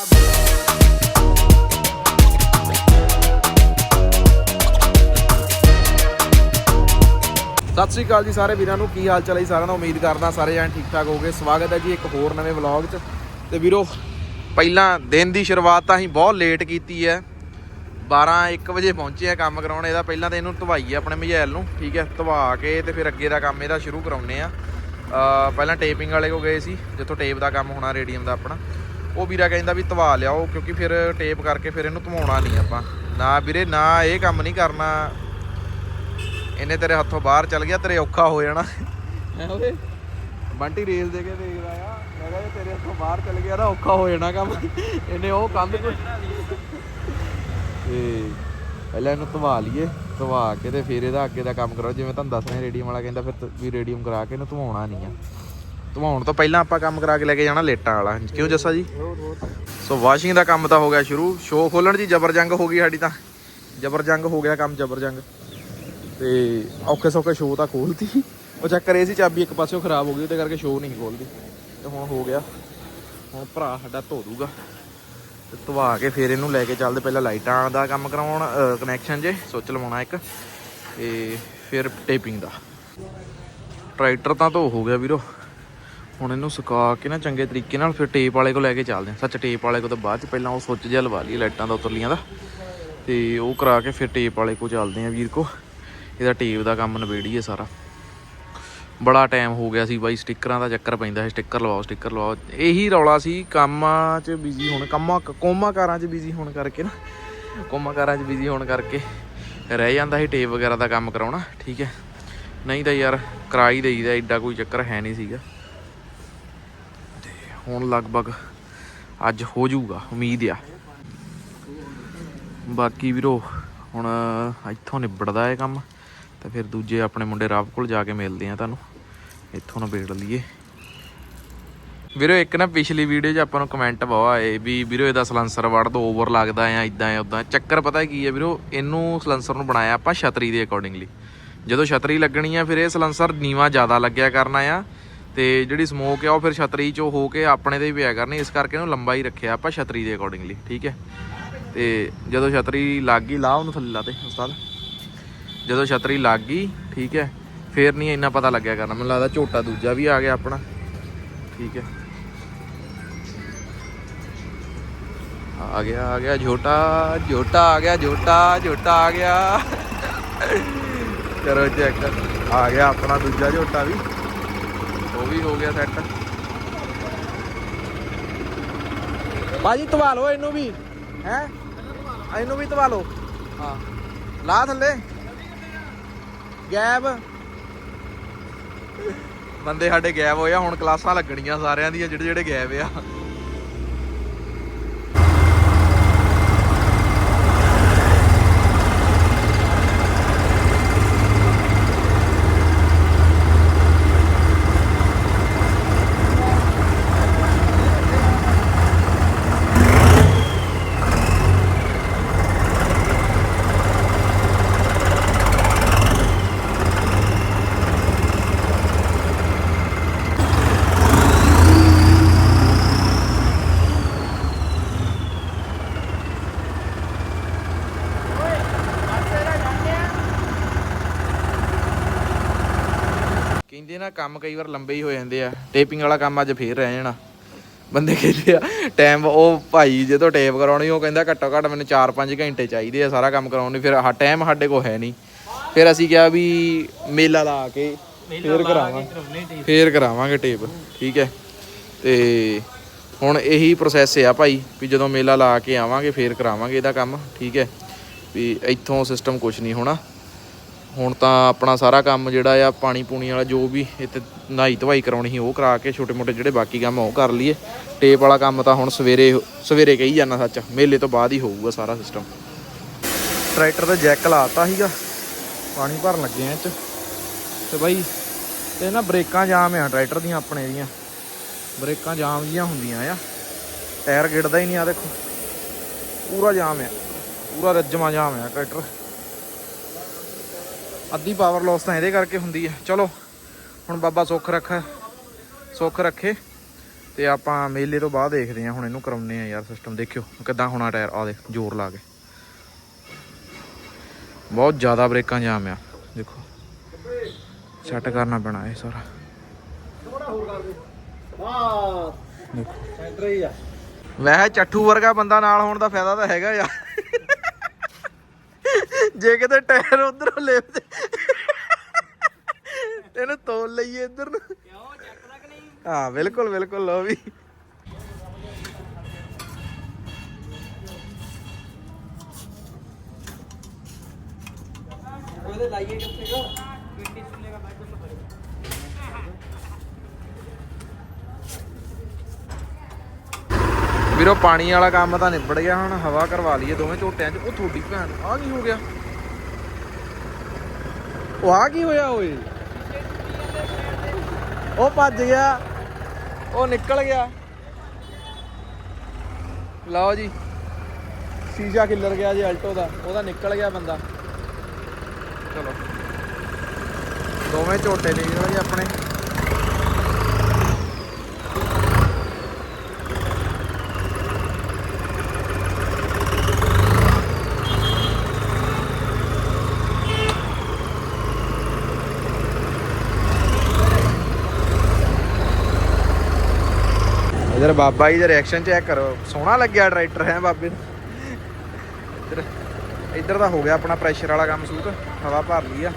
ਸਤਿ ਸ੍ਰੀ ਅਕਾਲ ਜੀ ਸਾਰੇ ਵੀਰਾਂ ਨੂੰ, ਕੀ ਹਾਲ ਚਾਲ ਹੈ ਸਾਰਿਆਂ ਦਾ? ਉਮੀਦ ਕਰਦਾ ਸਾਰੇ ਜਣ ਠੀਕ ਠਾਕ ਹੋਗੇ ਸਵਾਗਤ ਹੈ ਜੀ ਇੱਕ ਹੋਰ ਨਵੇਂ ਵਲੌਗ 'ਚ। ਤੇ ਵੀਰੋ, ਪਹਿਲਾਂ ਦਿਨ ਦੀ ਸ਼ੁਰੂਆਤ ਤਾਂ ਅਸੀਂ ਬਹੁਤ ਲੇਟ ਕੀਤੀ ਹੈ। 12 1 ਵਜੇ ਪਹੁੰਚੇ ਆ ਕੰਮ ਕਰਾਉਣ। ਇਹਦਾ ਪਹਿਲਾਂ ਤਾਂ ਇਹਨੂੰ ਧਵਾਈਏ ਆਪਣੇ ਮਜ਼ੈਲ ਨੂੰ, ਠੀਕ ਹੈ? ਧਵਾ ਕੇ ਤੇ ਫਿਰ ਅੱਗੇ ਦਾ ਕੰਮ ਇਹਦਾ ਸ਼ੁਰੂ ਕਰਾਉਨੇ ਆ ਪਹਿਲਾਂ ਟੇਪਿੰਗ ਵਾਲੇ ਕੋ ਗਏ ਸੀ, ਜਿੱਥੋਂ ਟੇਪ ਦਾ ਕੰਮ ਹੋਣਾ, ਰੇਡੀਅਮ ਦਾ ਆਪਣਾ। ਉਹ ਵੀਰਾ ਕਹਿੰਦਾ ਵੀ ਧਵਾ ਲਿਆਓ ਕਿਉਂਕਿ ਫਿਰ ਟੇਪ ਕਰਕੇ ਫਿਰ ਇਹਨੂੰ ਧਵਾਉਣਾ ਨਹੀਂ ਆਪਾਂ। ਨਾ ਵੀਰੇ ਨਾ ਇਹ ਕੰਮ ਨਹੀਂ ਕਰਨਾ। ਇਹਨੇ ਤੇਰੇ ਹੱਥੋਂ ਬਾਹਰ ਚੱਲ ਗਿਆ ਤੇਰੇ ਔਖਾ ਹੋ ਜਾਣਾ। ਹੈ ਓਏ ਬੰਟੀ ਰੇਲ ਦੇ ਕੇ ਦੇਖਦਾ ਆ। ਮੈਂ ਕਿਹਾ ਜੇ ਤੇਰੇ ਹੱਥੋਂ ਬਾਹਰ ਚੱਲ ਗਿਆ ਤਾਂ ਔਖਾ ਹੋ ਜਾਣਾ ਕੰਮ। ਇਹਨੇ ਉਹ ਕੰਧ ਕੋ ਤੇ ਪਹਿਲਾਂ ਇਹਨੂੰ ਧਵਾ ਲਈਏ ਧਵਾ ਕੇ ਤੇ ਫਿਰ ਇਹਦਾ ਅੱਗੇ ਦਾ ਕੰਮ ਕਰੋ ਜਿਵੇਂ ਤੁਹਾਨੂੰ ਦੱਸ ਰਿਹਾ ਰੇਡੀਅਮ ਵਾਲਾ ਕਹਿੰਦਾ ਫਿਰ ਵੀ ਰੇਡੀਅਮ ਕਰਾ ਕੇ ਇਹਨੂੰ ਧਵਾਉਣਾ ਨਹੀਂ ਆ। ਧਵਾਉਣ ਤੋਂ ਪਹਿਲਾਂ ਆਪਾਂ ਕੰਮ ਕਰਾ ਕੇ ਲੈ ਕੇ ਜਾਣਾ ਲੇਟਾਂ ਵਾਲਾ। ਕਿਉਂ ਜੱਸਾ ਜੀ? ਸੋ ਵਾਸ਼ਿੰਗ ਦਾ ਕੰਮ ਤਾਂ ਹੋ ਗਿਆ ਸ਼ੁਰੂ। ਸ਼ੋ ਖੋਲਣ ਦੀ ਜ਼ਬਰ ਜੰਗ ਹੋ ਗਈ ਸਾਡੀ ਤਾਂ। ਜ਼ਬਰ ਜੰਗ ਹੋ ਗਿਆ ਕੰਮ, ਜ਼ਬਰ ਜੰਗ। ਤੇ ਔਖੇ ਸੌਖੇ ਸ਼ੋਅ ਤਾਂ ਖੋਲਤੀ। ਉਹ ਚੱਕਰ ਇਹ ਸੀ ਚਾਬੀ ਇੱਕ ਪਾਸਿਓਂ ਖਰਾਬ ਹੋ ਗਈ, ਉਹਦੇ ਕਰਕੇ ਸ਼ੋਅ ਨਹੀਂ ਖੋਲਦੀ। ਤੇ ਹੁਣ ਹੋ ਗਿਆ। ਹੁਣ ਭਰਾ ਸਾਡਾ ਧੋ ਦੂਗਾ। ਤੇ ਧਵਾ ਕੇ ਫਿਰ ਇਹਨੂੰ ਲੈ ਕੇ ਚੱਲਦੇ ਪਹਿਲਾਂ ਲਾਈਟਾਂ ਦਾ ਕੰਮ ਕਰਾਉਣ ਕਨੈਕਸ਼ਨ ਜੇ, ਸੋਚ ਲਵਾਉਣਾ ਇੱਕ। ਤੇ ਫਿਰ ਟੇਪਿੰਗ ਦਾ। ਟਰੈਕਟਰ ਤਾਂ ਧੋ ਹੋ ਗਿਆ ਵੀਰੋ। ਹੁਣ ਇਹਨੂੰ ਸੁਕਾ ਕੇ ਨਾ ਚੰਗੇ ਤਰੀਕੇ ਨਾਲ ਫਿਰ ਟੇਪ ਵਾਲੇ ਕੋਲ ਲੈ ਕੇ ਚੱਲਦੇ ਹਾਂ। ਸੱਚ ਟੇਪ ਵਾਲੇ ਕੋਲ ਤਾਂ ਬਾਅਦ ਚ ਪਹਿਲਾਂ ਉਹ ਸੁੱਚ ਜਿਹਾ ਲਵਾ ਲਈ ਲਾਈਟਾਂ ਦਾ ਉਤਰਲੀਆਂ ਦਾ। ਤੇ ਉਹ ਕਰਾ ਕੇ ਫਿਰ ਟੇਪ ਵਾਲੇ ਕੋਲ ਚੱਲਦੇ ਆ ਵੀਰ ਕੋ। ਇਹਦਾ ਟੇਪ ਦਾ ਕੰਮ ਨਵੇੜੀਏ ਸਾਰਾ। ਬੜਾ ਟਾਈਮ ਹੋ ਗਿਆ ਸੀ ਬਾਈ ਸਟickਰਾਂ ਦਾ ਚੱਕਰ ਪੈਂਦਾ ਸੀ। Sticker ਲਵਾਓ sticker ਲਵਾਓ। ਇਹੀ ਰੌਲਾ ਸੀ, ਕੰਮਾਂ 'ਚ ਬਿਜ਼ੀ ਹੋਣ, ਕੰਮਾਂ ਕੋਮਾ ਕਾਰਾਂ 'ਚ ਬਿਜ਼ੀ ਹੋਣ ਕਰਕੇ ਨਾ। ਕੋਮਾ ਕਾਰਾਂ 'ਚ ਬਿਜ਼ੀ ਹੋਣ ਕਰਕੇ ਰਹਿ ਜਾਂਦਾ ਸੀ ਟੇਪ ਵਗੈਰਾ ਦਾ ਕੰਮ ਕਰਾਉਣਾ, ਠੀਕ ਹੈ। ਨਹੀਂ ਤਾਂ ਯਾਰ ਕਰਾ ਹੀ ਦੇਈਦਾ ਐਡਾ ਕੋਈ ਚੱਕਰ ਹੈ ਨਹੀਂ ਸੀਗਾ। ਹੁਣ ਲਗਭਗ ਅੱਜ ਹੋ ਜਾਊਗਾ, ਉਮੀਦ ਆ। ਬਾਕੀ ਵੀਰੋ, ਹੁਣ ਇੱਥੋਂ ਨਿਬੜਦਾ ਹੈ ਕੰਮ, ਤੇ ਫਿਰ ਦੂਜੇ ਆਪਣੇ ਮੁੰਡੇ ਰਾਵ ਕੋਲ ਜਾ ਕੇ ਮਿਲਦੇ ਆ ਤੁਹਾਨੂੰ। ਇੱਥੋਂ ਨਿਬੇੜ ਲਈਏ। ਵੀਰੋ, ਇੱਕ ਨਾ ਪਿਛਲੀ ਵੀਡੀਓ 'ਚ ਆਪਾਂ ਨੂੰ ਕਮੈਂਟ ਬਹੁਤ ਆਏ ਵੀ ਵੀਰੋ, ਇਹਦਾ ਸਲੈਂਸਰ ਵੜ ਦੋ ਓਵਰ ਲੱਗਦਾ ਆ ਇਦਾਂ ਆ ਉਦਾਂ ਚੱਕਰ ਪਤਾ ਕੀ ਹੈ ਵੀਰੋ, ਇਹਨੂੰ ਸਲੈਂਸਰ ਨੂੰ ਬਣਾਇਆ ਆਪਾਂ ਛਤਰੀ ਦੇ ਅਕੋਰਡਿੰਗਲੀ ਜਦੋਂ ਛਤਰੀ ਲੱਗਣੀ ਆ, ਫਿਰ ਇਹ ਸਲੈਂਸਰ ਨੀਵਾ ਜ਼ਿਆਦਾ ਲੱਗਿਆ ਕਰਨਾ ਆ। ਤੇ ਜਿਹੜੀ ਸਮੋਕ ਆ ਉਹ ਫਿਰ ਛਤਰੀ 'ਚੋਂ ਹੋ ਕੇ ਆਪਣੇ ਤੇ ਹੀ ਪਿਆ ਕਰਨੀ, ਇਸ ਕਰਕੇ ਇਹਨੂੰ ਲੰਬਾ ਹੀ ਰੱਖਿਆ ਆਪਾਂ ਛਤਰੀ ਦੇ ਅਕੋਰਡਿੰਗਲੀ ਠੀਕ ਹੈ? ਤੇ ਜਦੋਂ ਛਤਰੀ ਲੱਗ ਗਈ ਲਾ ਉਹਨੂੰ ਥੱਲੇ ਲਾ ਦੇ ਉਸਤਾਦ। ਜਦੋਂ ਛਤਰੀ ਲੱਗ ਗਈ, ਠੀਕ ਹੈ, ਫੇਰ ਨਹੀਂ ਇੰਨਾ ਪਤਾ ਲੱਗਿਆ ਕਰਨਾ, ਮੈਨੂੰ ਲੱਗਦਾ ਝੋਟਾ ਦੂਜਾ ਵੀ ਆ ਗਿਆ ਆਪਣਾ, ਠੀਕ ਹੈ। ਆ ਗਿਆ ਆ ਗਿਆ ਝੋਟਾ ਝੋਟਾ ਆ ਗਿਆ, ਝੋਟਾ ਝੋਟਾ ਆ ਗਿਆ। ਕਰੋ ਚੈੱਕ ਆ ਗਿਆ ਆਪਣਾ ਦੂਜਾ ਝੋਟਾ ਵੀ। ਵੀ ਹੋ ਗਿਆ ਸੈੱਟ ਬਾਜੀ ਧਵਾ ਲਓ ਇਹਨੂੰ ਵੀ। ਹੈ? ਇਹਨੂੰ ਵੀ ਧਵਾ ਲਓ। ਹਾਂ। ਲਾ ਥੱਲੇ। ਗੈਬ। ਬੰਦੇ ਸਾਡੇ ਗੈਬ ਹੋਇਆ ਹੁਣ ਕਲਾਸਾਂ ਲੱਗਣੀਆਂ ਸਾਰਿਆਂ ਦੀਆਂ ਜਿਹੜੇ ਜਿਹੜੇ ਗੈਬ ਆ ਕਹਿੰਦੇ ਨਾ ਕੰਮ ਕਈ ਵਾਰ ਲੰਬੇ ਹੀ ਹੋ ਜਾਂਦੇ ਆ। ਟੇਪਿੰਗ ਵਾਲਾ ਕੰਮ ਅੱਜ ਫੇਰ ਰਹਿ ਜਾਣਾ। ਬੰਦੇ ਕਹਿੰਦੇ ਆ ਟਾਈਮ ਉਹ ਭਾਈ ਜਦੋਂ ਟੇਪ ਕਰਾਉਣੀ ਉਹ ਕਹਿੰਦਾ ਘੱਟੋ ਘੱਟ ਮੈਨੂੰ 4-5 ਘੰਟੇ ਚਾਹੀਦੇ ਆ ਸਾਰਾ ਕੰਮ ਕਰਾਉਣ ਲਈ ਫਿਰ ਆਹ ਟਾਈਮ ਸਾਡੇ ਕੋਲ ਹੈ ਨਹੀਂ। ਫਿਰ ਅਸੀਂ ਕਿਹਾ ਵੀ ਮੇਲਾ ਲਾ ਕੇ ਫੇਰ ਕਰਾਵਾਂਗੇ ਫੇਰ ਕਰਾਵਾਂਗੇ ਟੇਪ ਠੀਕ ਹੈ। ਤੇ ਹੁਣ ਇਹੀ ਪ੍ਰੋਸੈਸ ਆ ਭਾਈ ਵੀ ਜਦੋਂ ਮੇਲਾ ਲਾ ਕੇ ਆਵਾਂਗੇ ਫੇਰ ਕਰਾਵਾਂਗੇ ਇਹਦਾ ਕੰਮ ਠੀਕ ਹੈ। ਵੀ ਇੱਥੋਂ ਸਿਸਟਮ ਕੁਝ ਨਹੀਂ ਹੋਣਾ। ਹੁਣ ਤਾਂ ਆਪਣਾ ਸਾਰਾ ਕੰਮ ਜਿਹੜਾ ਆ, ਪਾਣੀ ਪੂਣੀ ਵਾਲਾ ਜੋ ਵੀ ਇੱਥੇ ਨਹਾਈ ਧਵਾਈ ਕਰਾਉਣੀ ਸੀ, ਉਹ ਕਰਾ ਕੇ ਛੋਟੇ ਮੋਟੇ ਜਿਹੜੇ ਬਾਕੀ ਕੰਮ ਆ, ਉਹ ਕਰ ਲਈਏ। ਟੇਪ ਵਾਲਾ ਕੰਮ ਤਾਂ ਹੁਣ ਸਵੇਰੇ ਸਵੇਰੇ ਕਹੀ ਜਾਣਾ ਸੱਚ। ਮੇਲੇ ਤੋਂ ਬਾਅਦ ਹੀ ਹੋਊਗਾ ਸਾਰਾ ਸਿਸਟਮ ਟਰੈਕਟਰ ਦਾ ਜੈਕ ਲਾਤਾ ਸੀਗਾ। ਪਾਣੀ ਭਰਨ ਲੱਗੇ ਆ ਇਹ ਚ। ਤੇ ਬਾਈ, ਤੇ ਨਾ ਬ੍ਰੇਕਾਂ ਜਾਮ ਆ ਟਰੈਕਟਰ ਦੀਆਂ, ਆਪਣੇ ਦੀਆਂ। ਬ੍ਰੇਕਾਂ ਜਾਮ ਜੀਆਂ ਹੁੰਦੀਆਂ ਆ। ਟਾਇਰ ਗਿੜਦਾ ਹੀ ਨਹੀਂ ਆ, ਦੇਖੋ। ਪੂਰਾ ਜਾਮ ਆ। ਪੂਰਾ ਰੱਜਮਾ ਜਾਮ ਆ ਟਰੈਕਟਰ। ਅੱਧੀ ਪਾਵਰ ਲਾਸ ਤਾਂ ਇਹਦੇ ਕਰਕੇ ਹੁੰਦੀ ਹੈ। ਚਲੋ ਹੁਣ ਬਾਬਾ ਸੁੱਖ ਰੱਖੇ ਸੁੱਖ ਰੱਖੇ ਤੇ ਆਪਾਂ ਮੇਲੇ ਤੋਂ ਬਾਅਦ ਦੇਖਦੇ ਹਾਂ ਹੁਣ ਇਹਨੂੰ ਕਰਾਉਨੇ ਆ ਯਾਰ ਸਿਸਟਮ ਦੇਖਿਓ ਕਿੱਦਾਂ ਹੋਣਾ ਟਾਇਰ ਆ ਦੇਖ ਜ਼ੋਰ ਲਾ ਕੇ। ਬਹੁਤ ਜ਼ਿਆਦਾ ਬ੍ਰੇਕਾਂ ਜਾਮ ਆ। ਦੇਖੋ ਸੈੱਟ ਕਰਨਾ ਪੈਣਾ ਇਹ ਸਾਰਾ। ਥੋੜਾ ਹੋਰ ਕਰ ਦੇ ਵਾਹ ਦੇਖੋ। ਸੈਂਟਰ ਹੀ ਆ ਵੈਸੇ ਚੱਠੂ ਵਰਗਾ ਬੰਦਾ ਨਾਲ ਹੋਣ ਦਾ ਫਾਇਦਾ ਤਾਂ ਹੈਗਾ ਯਾਰ। ਜੇ ਕਿਤੇ ਟਾਇਰ ਉਧਰੋਂ ਲੈ ਇਹਨੂੰ ਤੋਲ ਲਈਏ ਇੱਧਰ ਨੂੰ। ਕਿਉਂ ਚੱਕਦਾ ਕਿ ਨਹੀਂ ਹਾਂ ਬਿਲਕੁਲ ਬਿਲਕੁਲ ਲੋ ਵੀ। ਉਹਦੇ ਲਾਈਏ ਕਿੱਥੇ ਕੋ? ਮਿੱਟੀ ਚੁੱਲੇਗਾ ਬਾਅਦ ਵਿੱਚ ਵੀਰੋ ਪਾਣੀ ਵਾਲਾ ਕੰਮ ਤਾਂ ਨਿਬੜ ਗਿਆ ਹੁਣ ਹਵਾ ਕਰਵਾ ਲਈਏ ਦੋਵੇਂ ਝੋਟਿਆਂ 'ਚ। ਉਹ ਤੁਹਾਡੀ ਭੈਣ ਆ ਕੀ ਹੋ ਗਿਆ? ਉਹ ਆ ਕੀ ਹੋਇਆ ਓਏ? ਉਹ ਭੱਜ ਗਿਆ। ਉਹ ਨਿਕਲ ਗਿਆ। ਲਓ ਜੀ। ਸ਼ੀਸ਼ਾ ਖਿੱਲਰ ਗਿਆ ਜੀ ਅਲਟੋ ਦਾ। ਉਹਦਾ ਨਿਕਲ ਗਿਆ ਬੰਦਾ। ਚਲੋ। ਦੋਵੇਂ ਝੋਟੇ ਨਿਕਲ ਗਏ ਆਪਣੇ। ਇਧਰ ਬਾਬਾ ਜੀ ਦਾ ਰਿਐਕਸ਼ਨ ਚੈੱਕ ਕਰੋ। ਸੋਹਣਾ ਲੱਗਿਆ ਟਰੈਕਟਰ ਹੈ ਬਾਬੇ ਨੂੰ ਇੱਧਰ ਇੱਧਰ ਦਾ ਹੋ ਗਿਆ ਆਪਣਾ ਪ੍ਰੈਸ਼ਰ ਵਾਲਾ ਕੰਮ ਸੂਤ। ਹਵਾ ਭਰ ਲਈ ਆ।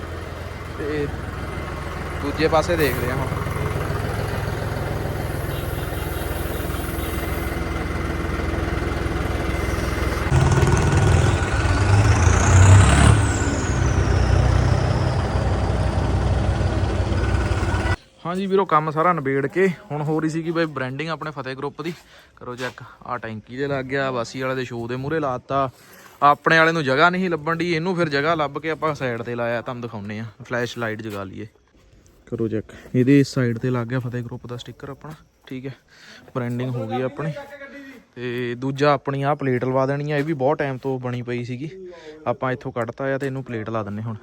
ਤੇ ਦੂਜੇ ਪਾਸੇ ਦੇਖਦੇ ਆ ਹੁਣ। ਹਾਂਜੀ ਵੀਰੋ, ਕੰਮ ਸਾਰਾ ਨਿਬੇੜ ਕੇ ਹੁਣ ਹੋ ਰਹੀ ਸੀਗੀ ਬਈ ਬ੍ਰਾਂਡਿੰਗ ਆਪਣੇ ਫਤਿਹ ਗਰੁੱਪ ਦੀ। ਕਰੋ ਚੈੱਕ ਆ ਟੈਂਕੀ ਦੇ ਲੱਗ ਗਿਆ, ਵਾਸੀ ਵਾਲੇ ਦੇ ਸ਼ੋਅ ਦੇ ਮੂਹਰੇ ਲਾਤਾ ਆਪਣੇ ਵਾਲੇ ਨੂੰ ਜਗ੍ਹਾ ਨਹੀਂ ਲੱਭਣ ਦੀ ਇਹਨੂੰ ਫਿਰ ਜਗ੍ਹਾ ਲੱਭ ਕੇ ਆਪਾਂ ਸਾਈਡ ਤੇ ਲਾਇਆ, ਤੁਹਾਨੂੰ ਦਿਖਾਉਨੇ ਆ ਫਲੈਸ਼ ਲਾਈਟ ਜਗਾ ਲਈਏ। ਕਰੋ ਚੈੱਕ ਇਹਦੇ ਇਸ ਸਾਈਡ ਤੇ ਲੱਗ ਗਿਆ ਫਤਿਹ ਗਰੁੱਪ ਦਾ ਸਟicker ਆਪਣਾ, ਠੀਕ ਹੈ। ਬ੍ਰਾਂਡਿੰਗ ਹੋ ਗਈ ਆਪਣੀ। ਤੇ ਦੂਜਾ ਆਪਣੀ ਆ ਪਲੇਟ ਲਵਾ ਦੇਣੀ ਆ, ਇਹ ਵੀ ਬਹੁਤ ਟਾਈਮ ਤੋਂ ਬਣੀ ਪਈ ਸੀਗੀ। ਆਪਾਂ ਇੱਥੋਂ ਕੱਢਤਾ ਆ ਤੇ ਇਹਨੂੰ ਪਲੇਟ ਲਾ ਦਿੰਨੇ ਹੁਣ।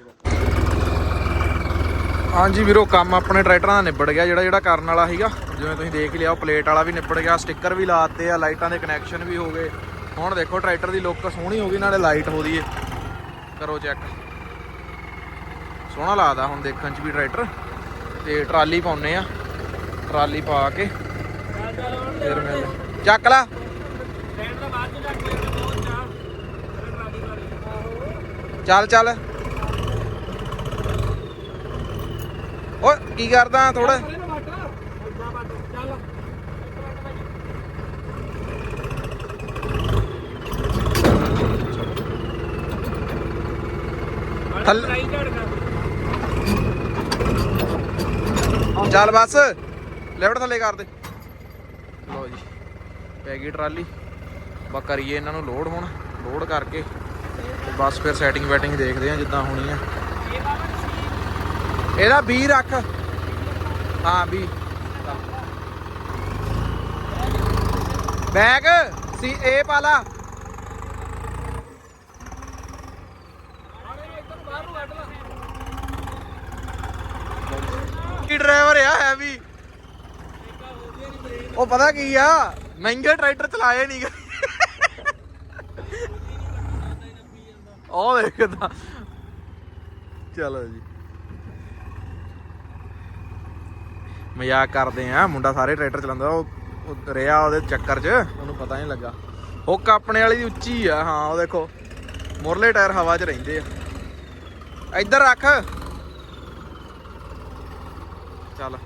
ਹਾਂਜੀ ਵੀਰੋ, ਕੰਮ ਆਪਣੇ ਟਰੈਕਟਰਾਂ ਦਾ ਨਿਬੜ ਗਿਆ ਜਿਹੜਾ ਜਿਹੜਾ ਕਰਨ ਵਾਲਾ ਸੀਗਾ। ਜਿਵੇਂ ਤੁਸੀਂ ਦੇਖ ਲਿਆ, ਉਹ ਪਲੇਟ ਵਾਲਾ ਵੀ ਨਿਬੜ ਗਿਆ ਸਟicker ਵੀ ਲਾਤੇ ਆ, ਲਾਈਟਾਂ ਦੇ ਕਨੈਕਸ਼ਨ ਵੀ ਹੋ ਗਏ। ਹੁਣ ਦੇਖੋ, ਟਰੈਕਟਰ ਦੀ ਲੁੱਕ ਸੋਹਣੀ ਹੋ ਗਈ, ਨਾਲੇ ਲਾਈਟ ਹੋ ਰਹੀ ਏ। ਕਰੋ ਚੈੱਕ ਸੋਹਣਾ ਲੱਗਦਾ ਹੁਣ ਦੇਖਣ 'ਚ ਵੀ ਟਰੈਕਟਰ। ਤੇ ਟਰਾਲੀ ਪਾਉਨੇ ਆ। ਟਰਾਲੀ ਪਾ ਕੇ, ਫਿਰ ਮਿਲ ਚੱਕ ਲਾ। ਚੱਲ ਚੱਲ ਓਏ ਕੀ ਕਰਦਾ ਥੋੜਾ? ਪਰੇ ਚੱਲ ਬਸ, ਲੈਫਟ ਥੱਲੇ ਕਰ ਦੇ। ਲਓ ਜੀ, ਪੈ ਗਈ ਟਰਾਲੀ। ਬਾ ਕਰੀਏ ਇਹਨਾਂ ਨੂੰ ਲੋਡ ਹੁਣ, ਲੋਡ ਕਰਕੇ। ਤੇ ਬਸ ਫਿਰ ਸੈਟਿੰਗ ਵੈਟਿੰਗ ਦੇਖਦੇ ਆ ਜਿੱਦਾਂ ਹੋਣੀ ਆ। ਇਹਦਾ 20 ਰੱਖ। ਹਾਂ 20 ਬੈਗ ਸੀ ਇਹ ਪਾ ਲਾ ਬਾਹਰ ਨੂੰ ਵੱਟ ਲਾ ਕੀ ਡਰਾਈਵਰ ਆ ਹੈਵੀ ਉਹ ਪਤਾ ਕੀ ਆ ਮਹਿੰਗੇ ਟਰੈਕਟਰ ਚਲਾਏ ਨਹੀਂ ਗਏ ਉਹ ਦੇਖਦਾ ਚਲੋ ਜੀ ਮਜ਼ਾਕ ਕਰਦੇ ਆ। ਮੁੰਡਾ ਸਾਰੇ ਟਰੈਕਟਰ ਚਲਾਉਂਦਾ ਉਹ ਰਿਹਾ ਉਹਦੇ ਚੱਕਰ 'ਚ। ਉਹਨੂੰ ਪਤਾ ਨਹੀਂ ਲੱਗਾ। ਹੁੱਕ ਆਪਣੇ ਵਾਲੀ ਦੀ ਉੱਚੀ ਆ। ਹਾਂ ਉਹ ਦੇਖੋ। ਮੁਰਲੇ ਟਾਇਰ ਹਵਾ 'ਚ ਰਹਿੰਦੇ ਆ। ਇੱਧਰ ਰੱਖ। ਚੱਲ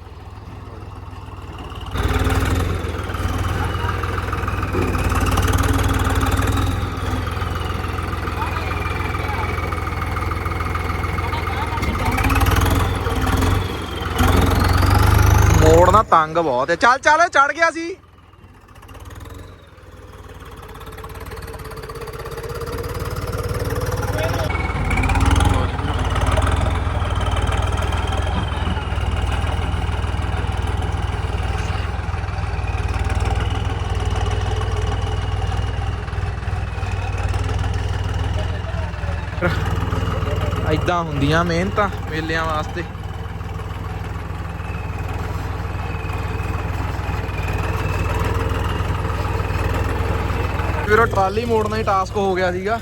ਮੋੜ ਨਾ ਤੰਗ ਬਹੁਤ ਹੈ। ਚੱਲ ਚੱਲ ਚੜ ਗਿਆ ਸੀ। ਐਦਾਂ ਹੁੰਦੀਆਂ ਮਿਹਨਤਾਂ ਮੇਲਿਆਂ ਵਾਸਤੇ। ਫਿਰ ਟਰਾਲੀ ਮੋੜਨਾ ਹੀ ਟਾਸਕ ਹੋ ਗਿਆ ਸੀਗਾ।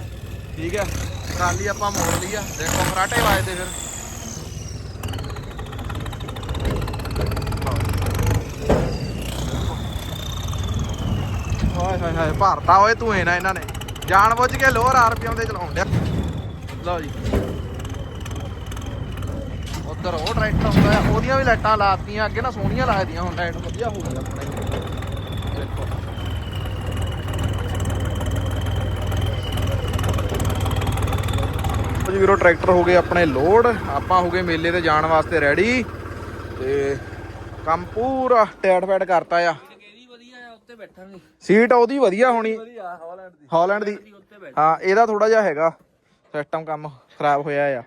ਠੀਕ ਹੈ, ਟਰਾਲੀ ਆਪਾਂ ਮੋੜ ਲਈ ਆ। ਦੇਖੋ ਫਰਾਟੇ ਵੱਜਦੇ ਫਿਰ। ਹਾਏ ਹਾਏ ਹਾਏ, ਭਰਤਾ ਓਏ, ਤੂੰ ਨਾ ਇਹਨਾਂ ਨੇ। ਜਾਣ ਬੁੱਝ ਕੇ ਲੋਅਰ ਆਰਪੀਐਮ ਤੇ ਚਲਾਉਣ ਡਿਆ। ਲਓ ਜੀ। ਉਧਰ ਉਹ ਟਰੈਕਟਰ ਹੁੰਦਾ ਉਹਦੀਆਂ ਵੀ ਲਾਈਟਾਂ ਲਾਤੀਆਂ, ਅੱਗੇ ਨਾ ਸੋਹਣੀਆਂ ਲੱਗਦੀਆਂ ਹੁਣ, ਲਾਈਟ ਵਧੀਆ ਹੋ ਗਈ ਆਪਣੇ। ਦੇਖੋ। ਜੀ ਵੀਰੋ ਟਰੈਕਟਰ ਹੋ ਗਏ ਆਪਣੇ ਲੋਡ। ਆਪਾਂ ਹੋ ਗਏ ਮੇਲੇ ਤੇ ਜਾਣ ਵਾਸਤੇ ਰੈਡੀ ਤੇ ਕੰਮ ਪੂਰਾ ਟੈਟ ਫੈਟ ਕਰਤਾ ਆ। ਕਿਹੜੀ ਵਧੀਆ ਆ ਉੱਤੇ ਬੈਠਾਂਗੇ ਸੀਟ ਉਹਦੀ ਵਧੀਆ ਹੋਣੀ। ਵਧੀਆ ਹਾਲੈਂਡ ਦੀ। ਹਾਂ ਇਹਦਾ ਥੋੜਾ ਜਿਹਾ ਹੈਗਾ। ਸਿਸਟਮ ਕੰਮ ਖਰਾਬ ਹੋਇਆ ਆ।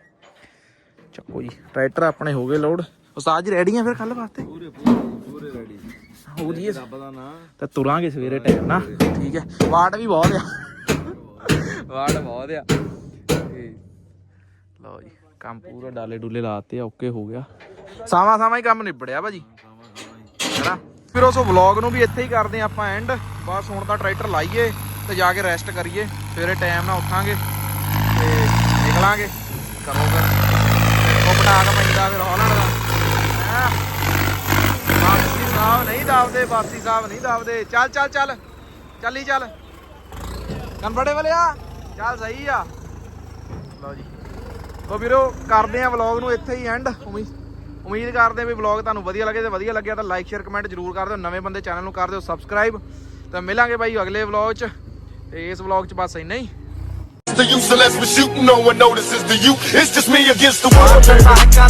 ਚੱਕੋ ਜੀ ਟਰੈਕਟਰ ਆਪਣੇ ਹੋ ਗਏ ਲੋਡ। ਉਸਤਾਦ ਜੀ ਰੈਡੀ ਆ ਫਿਰ ਕੱਲ ਵਾਸਤੇ? ਪੂਰੇ ਪੂਰੇ ਰੈਡੀ ਹੋ ਜੀ ਰੱਬ ਦਾ ਨਾਂ। ਤੇ ਤੁਰਾਂਗੇ ਸਵੇਰੇ ਟਾਈਮ ਨਾ ਠੀਕ ਹੈ। ਵਾਟ ਵੀ ਬਹੁਤ ਆ। ਵਾਟ ਬਹੁਤ ਆ। ਲਓ ਜੀ ਕੰਮ ਪੂਰਾ ਡਾਲੇ ਡੁੱਲੇ ਲਾਤੇ ਆ ਓਕੇ ਹੋ ਗਿਆ। ਸਾਵਾ ਸਾਵਾ ਹੀ ਕੰਮ ਨਿਬੜਿਆ ਭਾਜੀ। ਹੈਨਾ? ਫਿਰ ਉਸ ਵਲੌਗ ਨੂੰ ਵੀ ਇੱਥੇ ਹੀ ਕਰਦੇ ਆ ਆਪਾਂ ਐਂਡ ਬਸ ਹੁਣ ਤਾਂ ਟਰੈਕਟਰ ਲਾਈਏ ਤੇ ਜਾ ਕੇ ਰੈਸਟ ਕਰੀਏ। ਸਵੇਰੇ ਟਾਈਮ ਨਾਲ ਉੱਠਾਂਗੇ ਤੇ ਨਿਕਲਾਂਗੇ। ਕਰੋ ਫਿਰ। ਉਹ ਪਟਾਕ ਪੈਂਦਾ ਫਿਰ ਹਾਲੈਂਡ ਦਾ। ਹੈਂ। ਬਾਸੀ ਸਾਹਿਬ ਨਹੀਂ ਦਾਵਦੇ ਬਾਸੀ ਸਾਹਿਬ ਨਹੀਂ ਦਾਵਦੇ ਚੱਲ ਚੱਲ ਚੱਲ। ਚੱਲੀ ਚੱਲ। ਕਨਫੜੇ ਵਾਲਿਆ ਚੱਲ ਸਹੀ ਆ। ਲਓ ਜੀ। ਲੋ ਵੀਰੋ ਕਰਦੇ ਆ ਵਲੌਗ ਨੂੰ ਇੱਥੇ ਹੀ ਐਂਡ ਉਮੀਦ ਉਮੀਦ ਕਰਦੇ ਆ ਵੀ ਵਲੌਗ ਤੁਹਾਨੂੰ ਵਧੀਆ ਲੱਗੇ ਤੇ ਵਧੀਆ ਲੱਗਿਆ ਤਾਂ ਲਾਈਕ ਸ਼ੇਅਰ ਕਮੈਂਟ ਜਰੂਰ ਕਰ ਦਿਓ ਨਵੇਂ ਬੰਦੇ ਚੈਨਲ ਨੂੰ ਕਰ ਦਿਓ ਸਬਸਕ੍ਰਾਈਬ ਤਾਂ ਮਿਲਾਂਗੇ ਬਾਈ ਅਗਲੇ ਵਲੌਗ 'ਚ ਤੇ ਇਸ ਵਲੌਗ 'ਚ ਬਸ ਇੰਨਾ ਹੀ the you, so let's be shooting. No one notices the you. It's just me against the world. ਸਾਕਾਂ